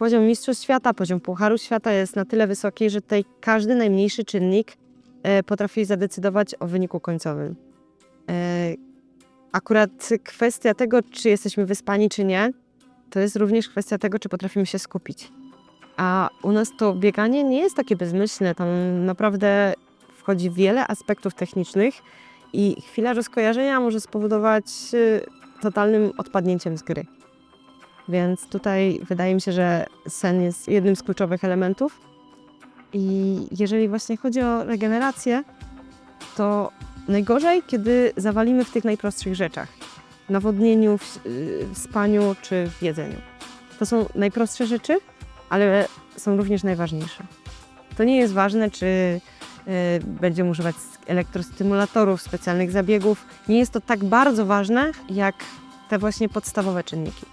poziom Mistrzostw Świata, poziom Pucharu Świata jest na tyle wysoki, że tutaj każdy najmniejszy czynnik e, potrafi zadecydować o wyniku końcowym. E, Akurat kwestia tego, czy jesteśmy wyspani, czy nie, to jest również kwestia tego, czy potrafimy się skupić. A u nas to bieganie nie jest takie bezmyślne. Tam naprawdę wchodzi wiele aspektów technicznych i chwila rozkojarzenia może spowodować y, totalnym odpadnięciem z gry. Więc tutaj wydaje mi się, że sen jest jednym z kluczowych elementów. I jeżeli właśnie chodzi o regenerację, to najgorzej, kiedy zawalimy w tych najprostszych rzeczach. Nawodnieniu, w, w spaniu czy w jedzeniu. To są najprostsze rzeczy, ale są również najważniejsze. To nie jest ważne, czy y, będziemy używać elektrostymulatorów, specjalnych zabiegów. Nie jest to tak bardzo ważne, jak te właśnie podstawowe czynniki.